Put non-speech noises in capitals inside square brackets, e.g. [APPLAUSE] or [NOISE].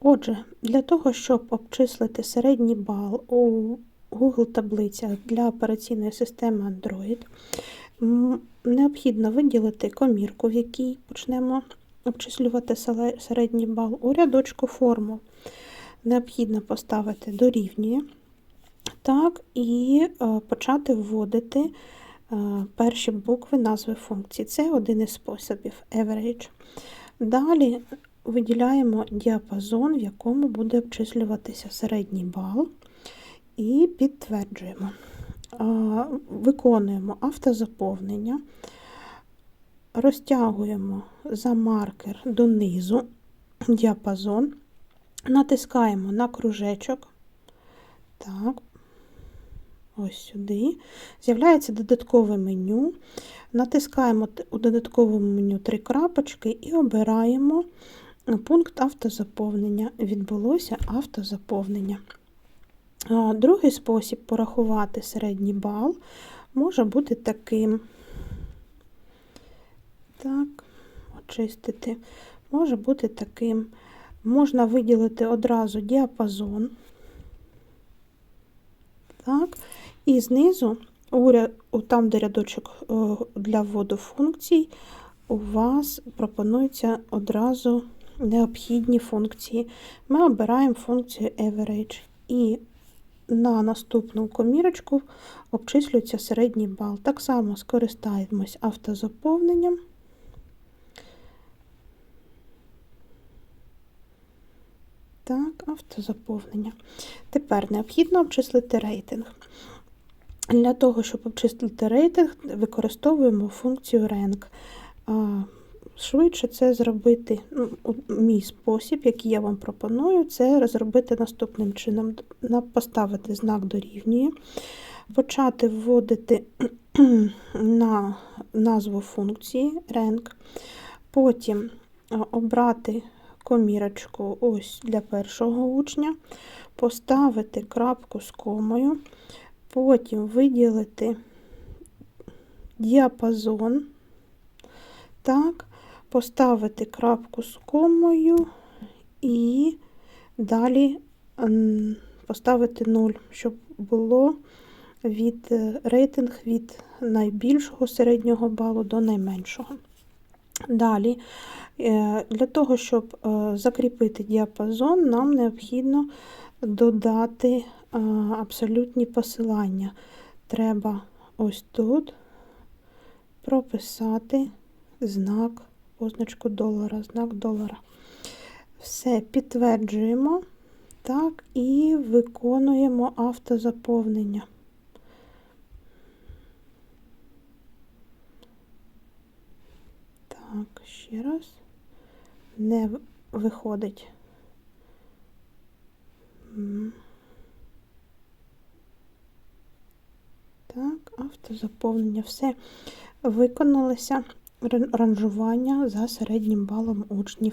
Отже, для того, щоб обчислити середній бал у Google таблицях для операційної системи Android, необхідно виділити комірку, в якій почнемо обчислювати середній бал у рядочку формул. Необхідно поставити дорівнює. Так, і е, почати вводити е, перші букви назви функції. Це один із способів average. Далі виділяємо діапазон, в якому буде обчислюватися середній бал, і підтверджуємо. Виконуємо автозаповнення, розтягуємо за маркер донизу діапазон, натискаємо на кружечок. Так, ось сюди. З'являється додаткове меню. Натискаємо у додатковому меню три крапочки і обираємо пункт автозаповнення. Відбулося автозаповнення. Другий спосіб порахувати середній бал може бути таким. Так, очистити. Може бути таким. Можна виділити одразу діапазон. Так, і знизу, там, де рядочок е, для вводу функцій, у вас пропонуються одразу необхідні функції. Ми обираємо функцію average і на наступну комірочку обчислюється середній бал. Так само скористаємось автозаповненням. Так, автозаповнення. Тепер необхідно обчислити рейтинг. Для того, щоб обчислити рейтинг, використовуємо функцію rank. Швидше це зробити, ну, мій спосіб, який я вам пропоную, це зробити наступним чином: поставити знак дорівнює, почати вводити [CLEARS THROAT] на назву функції rank, потім обрати комірочку ось для першого учня, поставити крапку з комою, потім виділити діапазон. Так, поставити крапку з комою і далі поставити 0, щоб було від е, рейтинг від найбільшого середнього балу до найменшого. Далі, е, для того, щоб е, закріпити діапазон, нам необхідно додати абсолютні посилання. Треба ось тут прописати знак, позначку долара, знак долара. Все підтверджуємо. Так, і виконуємо автозаповнення. Так, ще раз. Не виходить. Так, автозаповнення. Все виконалося ранжування за середнім балом учнів.